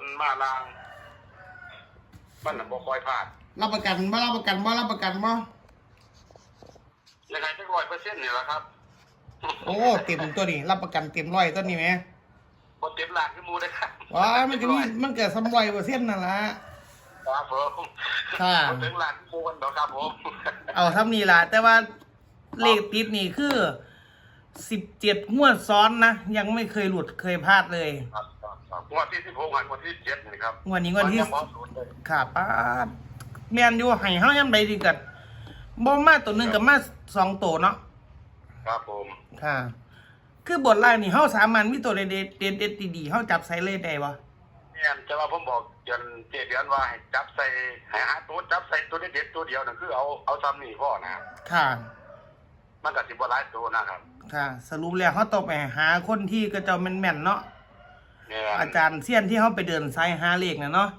นมาลางมันน่ะบ่ค่อยพลาดรับประกันบ่รับประกันบ่รับประกันบ่ยังไงจักร้อยเปอร์เซ็นต์นี่แหละครับโอ้เต็มตัวนี้รับประกันเต็มร้อยตัวนี้ไหมบ่เต็มล้านคือหมู่เด้อครับว้ายมันก็มีมันเกิดสำรอยเปอร์เซ็นต์นั่นละครับผมค่ะบ่ถึงล้านคือหมู่กันดอกครับผมเอาทำนี่ล่ะแต่ว่าเลขติดนี่คือสิบเจ็ดงวดซ้อนนะ ยังไม่เคยหลุดเคยพลาดเลย ครับ ครับครับงวดที่16งวดที่7นี่ครับงวดนี้งวดที่ยังบ่ศูนย์เลยค่ะป้าดแมนอยู่ให้เฮายามใดดีกัดบ่มาตัวหนึงกับมาสองตัวเนาะครับผมค่ะ คือบทไล่นี่เฮาสามารถมีตัวเด็ดๆเด็ดๆดีๆเฮาจับใส่เลยได้บ่เนี่ยจะว่าผมบอกเดือนเจ็ดเดือนว่าให้จับใส่ให้หาตัวจับใส่ตัวเด็ดๆตัวเดียวนั่นคือเอาเอาซ้ำนี่พ่อนะค่ะ มันก็สิบ่หลายตัวนะครับ ค่ะ สรุปแล้วเฮาต้องไปหาคนที่กระเจ้าแม่นๆเนาะเนี่ย อาจารย์เซียนที่เฮาไปเดินสายหาเลขน่ะเนาะ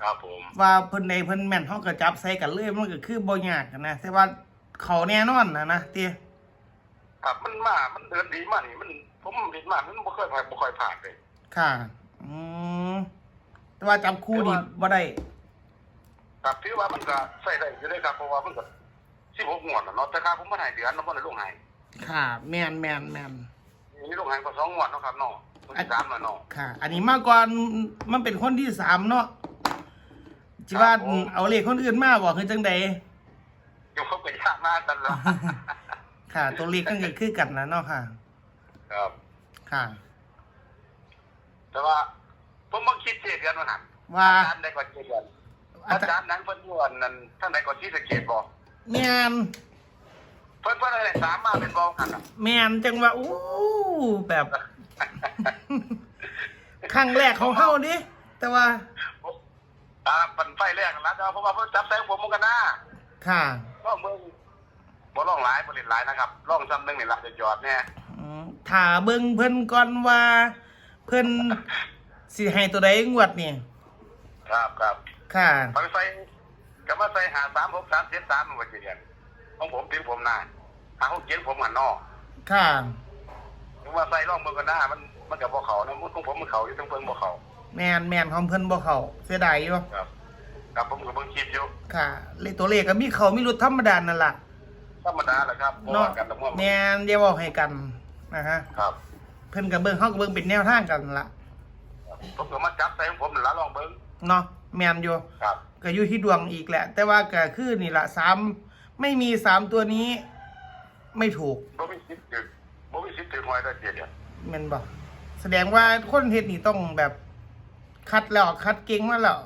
ครับผมว่าเพิ่นใดเพิ่นแม่นเฮาก็จับใส่กันเลยมันก็คือบ่ยากอะนะแต่ว่าเขาแน่นอนนะนะติครับมันมา มันเดินดีมากนี่มันผมเห็นมามันบ่เคยผ่านบ่ค่อยผ่านเลยค่ะ อืมแต่ว่าจับคู่นี่บ่ได้ครับถือว่ามันก็ใส่ได้อยู่เลยครับเพราะว่ามันก็16งวดแล้วเนาะแต่ครับผมบ่ให้เดือนเนาะบ่ได้ลงให้ค่ะ แม่นแม่นแม่นมีลงให้ก็สองงวดเนาะครับเนาะ มันสิสามแล้วเนาะค่ะ อันนี้มาก่อนมันเป็นคนที่สามเนาะจิว่าครับผมเอาเลขคนอื่นมาบอกคือจังใดอยู่เขาก็ยากมากกันแล้วค่ะ ตัวเลขกันก็คือกันนะเนาะค่ะ ครับ ค่ะ แต่ว่าผมบ่คิดเจ็ดเดือนว่าหั่นว่าอาจารย์ได้กว่าเจ็ดเดือนอาจารย์นั้นเพิ่นอยู่อันนั้นท่านใดก็ที่สะเกตบ่แม่นเพิ่นเพิ่นอะไรสามมาเป็นบ่กันน่ะแม่นจังว่าอู้แบบ ครั้งแรกของเฮาดิแต่ว่าอ่าปันไฟแรกนั่นล่ะแต่ว่าเพราะว่าเพิ่นจับแสงผมมันก็น่าค่ะก็เมืองบ่ร้องหลายบ่เล่นหลายนะครับร้องซ้ำหนึงนี่ล่ะจะจอดแน่อืมถ้าเบิ่งเพิ่นก่อนว่า เพิ่นสิให้ตัวใดงวดนี่ครับครับค่ะไปใส่ก็มาใส่หา3 6 3 7 3มันก็สิเรียนของผมถึงผมน่ะหา6 7ผมหันนอกค่ะ ถึงว่าใส่ร่องเมืองก็น่ามันมันก็บ่เข้านะมันของผมมันเข้าอยู่ทั้งเพิ่นบ่เข้าแม่นแม่นของเพิ่นบ่เข้าเสียดายอยู่ครับครับผมก็เบิ่งคลิปอยู่ค่ะเลขตัวเลขก็มีเขามีรุดธรรมดานั่นล่ะธรรมดาแหละครับบ่เนาะว่ากันแต่ว่าแม่นอย่าเว้าให้กันนะฮะครับ เพิ่นก็เบิ่งเฮาก็เบิ่งเป็นแนวทางกันล่ะผมก็มาจับใส่ของผมนั่นล่ะลองเบิ่งเนาะแม่นอยู่ครับก็อยู่ที่ดวงอีกแหละ แต่ว่าก็คือนี่ล่ะสามไม่มีสามตัวนี้ ไม่ถูกบ่มีสิทธิ์ถึก บ่มีสิทธิ์ถึกหวยได้เจ็ดเดือนแม่นบ่แสดงว่าคนเฮ็ดนี่ต้องแบบคัดแล้วคัดเก่งมาแล้ว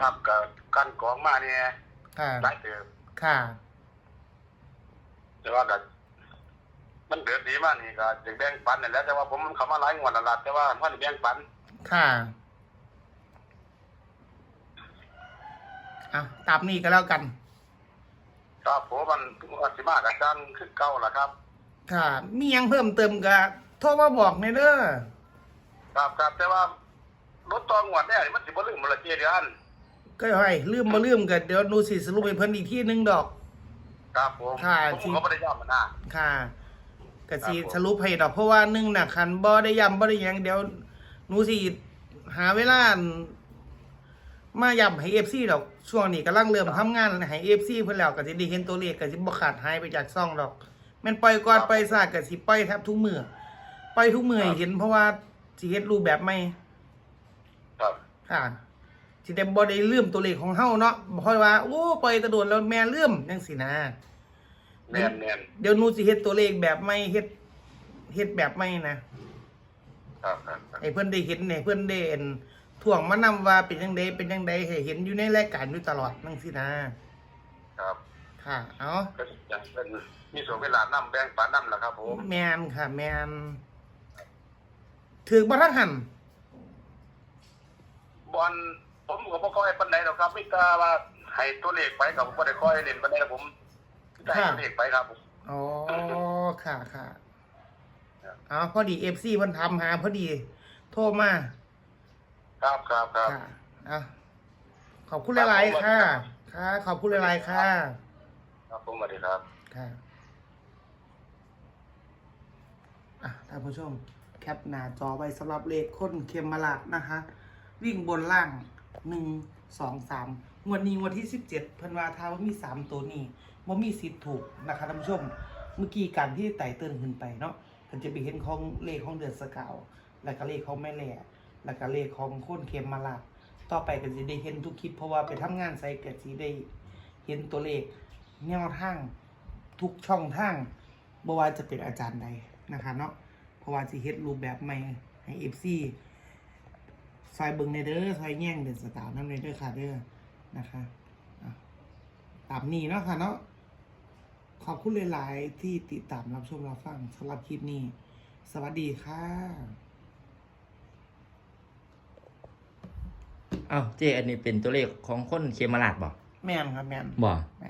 ครับก็กันกรองมาเนี่ยค่ะหลายเติมค่ะ แต่ว่าก็มันเดือดดีมากนี่ก็จะแบ่งปันนี่แหละแต่ว่าผมเข้ามาหลายงวดแล้วล่ะแต่ว่ามันแบ่งปันค่ะอะตามนี้ก็แล้วกันครับผมมันมันสิมากับจังคือเก่าล่ะครับ ค่ะ มีหยังเพิ่มเติมก็โทรมาบอกในอยเด้อครับครับแต่ว่ารถตองวดเนี่ยมันสิบ่ลืมมันละเจ็ดเดือนก็ให้ลืมบ่ลืมก็เดี๋ยวหนูสิสรุปให้เพิ่นอีกทีหนึงดอก ครับผมค่ะผมจริง ก็บ่ได้ย้ำมันนะ ค่ะก็สิครับผม สรุปให้ดอกเพราะว่าหนึ่งน่ะคันบ่ได้ย้ำบ่ได้หยังเดี๋ยวหนูสิหาเวลา มาย้ำให้ FC ดอกช่วงนี้กำลังเริ่มทำงานให้ FC เพิ่นแล้วก็สิได้เห็นตัวเลขก็สิบ่ขาดหายไปจากช่องดอก แม่นปล่อยก่อนปล่อยซาก็สิปล่อยแทบทุกมื้อปล่อยทุกมื้อให้เห็นเพราะว่าสิเฮ็ดรูปแบบใหม่ครับค่ะสิได้บ่ได้ลืมตัวเลขของเฮาเนาะบ่ค่อยว่าโอ้ปล่อยแตะโดนแล้วแม่ลืมจังซี่นะแน่นแน่นเดี๋ยวหนูสิเฮ็ดตัวเลขแบบไม่เฮ็ดเฮ็ดแบบไม่นะครับครับครับให้เพิ่นได้เห็นให้เพิ่นได้เห็นถ่วงมานำว่าเป็นจังไดเป็นจังไดให้เห็นอยู่ในรายการอยู่ตลอดจังซี่นะครับ ค่ะ เอาก็จะเป็นมีส่วนเวลานํแบ่งปันนํล่ะครับผมแมนค่ะ แมนถือบ่ทันหันบอลผมก็บ่ค่อยปานใดหรอกครับมีแต่ว่าให้ตัวเลขไปก็ผมบ่ได้ค่อยเล่นปานใดครับผมได้ตัวเลขไปครับผมอ๋อค่ะค่ะเอาพอดี FC เพิ่นทำหาพอดี โทรมา ครับครับครับค่ะอะขอบคุณหลายๆค่ะ ค่ะ ขอบคุณหลายๆค่ะ ครับผมสวัสดีครับค่ะอะท่านผู้ชม แคปหน้าจอไว้สำหรับเลขค้นเข็มมาลาดนะคะ วิ่งบนล่างหนึ่งสองสามงวดนี้งวดที่สิบเจ็ดพิ่นวาถ้าว่ามีสามตัวนี้ว่ามีสิทธิ์ถูกนะคะท่านผู้ชม เมื่อกี้การที่ไต่เตือนขึ้นไปเนาะก็จะไปเห็นของเลขของเดือนสกาว แล้วก็เลขของแม่แหล่แล้วก็เลขของโคนเค็มมาลาดต่อไปก็จะได้เห็นทุกคลิปเพราะว่าไปทำงานไซเกิดสีได้เห็นตัวเลข แนวทางทุกช่องทางบ่ว่าจะเป็นอาจารย์ใดนะคะเนาะเพราะว่าสิเฮ็ดรูปแบบใหม่ให้เอฟซีซอยเบิงในเด้อซอยแย่งเดือนสกาวนั่นในเด้อค่ะเด้อนะคะอะตามนี้เนาะค่ะเนาะขอบคุณหลาย ๆ ที่ติดตามรับชมรับฟังสำหรับคลิปนี้ สวัสดีค่ะอ้าวเจอันนี้เป็นตัวเลขของคนเคมาลาดบ่แม่นครับแม่นบ่แม่นครับอืม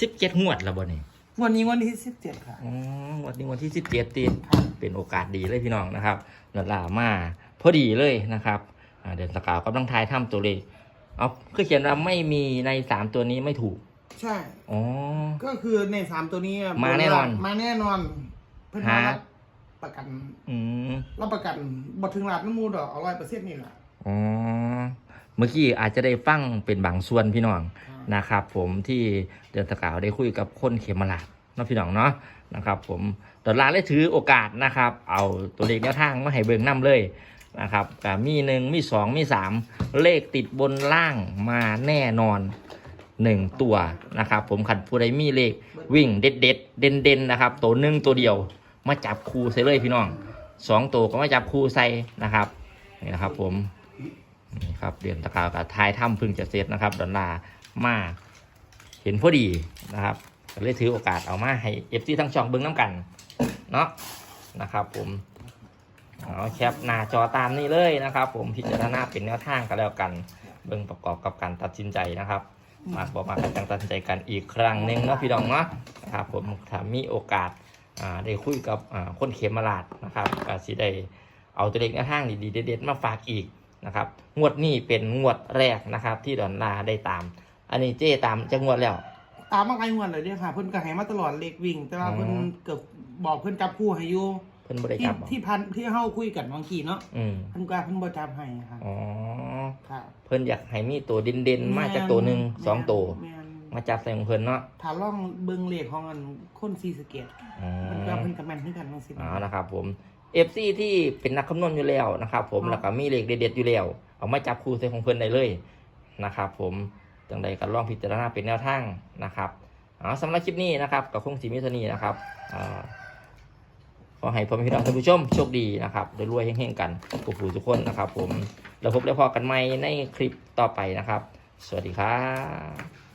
สิบเจ็ดงวดแล้วบ่นี่วันนี้วันที่สิบเจ็ดค่ะ อ๋อวันนี้วันที่สิบเจ็ดตีครับ เป็นโอกาสดีเลยพี่น้องนะครับหลดลามาพอดีเลยนะครับอ่าเดือนสกาวกำลังทายถ้ำตัวเลขเอาคือเขียนว่าไม่มีในสามตัวนี้ไม่ถูกใช่ อ๋อ ก็คือในสามตัวนี้มาแน่นอนมาแน่นอน เพื่อนฮะมารับประกันอืมรับประกันบทถึงหลัดน้ำมูดอกเอาร้อยเปอร์เซ็นต์นี่แหละอ๋อเมื่อกี้อาจจะได้ฟังเป็นบางส่วนพี่น้องครับ นะครับ ผมที่เดือนสกาวได้คุยกับคนเขมราชเนาะพี่น้องเนาะนะครับ ผมดอลลาร์ได้ถือโอกาสนะครับ เอาตัวเลขแนวทางมาให้เบิ่งนํเลยนะครับก็มีหนึ่งมีสองมีสามเลขติดบนล่างมาแน่นอนหนึ่งตัวนะครับ ผมขัดผู้ใดมีเลขวิ่งเด็ดเด็ดเด่นเด่นนะครับ ตัวหนึ่งตัวเดียวมาจับคูใส่เลยพี่น้องสองตัวก็มาจับคูใส่นะครับนี่นะครับ ผมนี่ครับเดือนตะกาวกับทายถ้ำพึ่งจะเสร็จนะครับดอลลาร์ มาเห็นพอดีนะครับก็เลยถือโอกาสเอามาให้เอฟซีทั้งช่องเบิ้งน้ำกันเนาะนะครับ ผมเอาแคปหน้าจอตามนี้เลยนะครับ ผมพิจารณาเป็นแนวทางกันแล้วกัน เบิ้งประกอบกับการตัดสินใจนะครับมากบอกมากันจังตัดสินใจกันอีกครั้งหนึ่งนะพี่น้องเนาะนะครับผมถ้ามีโอกาสได้คุยกับคนเขมมาลาดนะครับก็สิได้เอาตัวเลขแนวทางดีๆเด็ดๆมาฝากอีกนะครับงวดนี้เป็นงวดแรกนะครับ ที่ดอนลาได้ตาม อันนี้เจ้ตามจะงวดแล้ว ตามมาไกลงวดเลยเนี่ยค่ะ เพิ่นก็ให้มาตลอดเลขวิ่ง แต่ว่าอ๋อเพิ่นเกือบบอกเพิ่นจับคู่ให้อยู่เพิ่นบริที่จับบ่ที่พันที่เฮาคุยกันบางทีเนาะอืมเพิ่นก็เพิ่นบ่จับให้ค่ะอ๋อ ค่ะเพิ่นอยากให้มีตัวเด่นๆ มาจากตัวหนึ่งสองตัว แม่นมาจับใส่ของเพิ่นเนาะถ้าล่องเบิ่งเลขของอันคนซีสะเกตอ๋อมันก็เพิ่นก็แม่นคือกันจังซี่อ๋อนะครับผม FC ที่เป็นนักคำนวณอยู่แล้วนะครับผมครับ แล้วก็มีเลขเด็ดๆอยู่แล้ว เอามาจับคู่ใส่ของเพิ่นได้เลยนะครับผม จังใดก็ลองพิจารณาเป็นแนวทางนะครับอ๋อสำหรับคลิปนี้นะครับกับคงสีมิทนีนะครับอ่าขอให้พ่อแม่พี่น้องท่านผู้ชมโชคดีนะครับรวยๆเฮงๆกันกูผู้ทุกคนนะครับ ผมเราพบแล้วพอกันใหม่ในคลิปต่อไปนะครับ สวัสดีครับ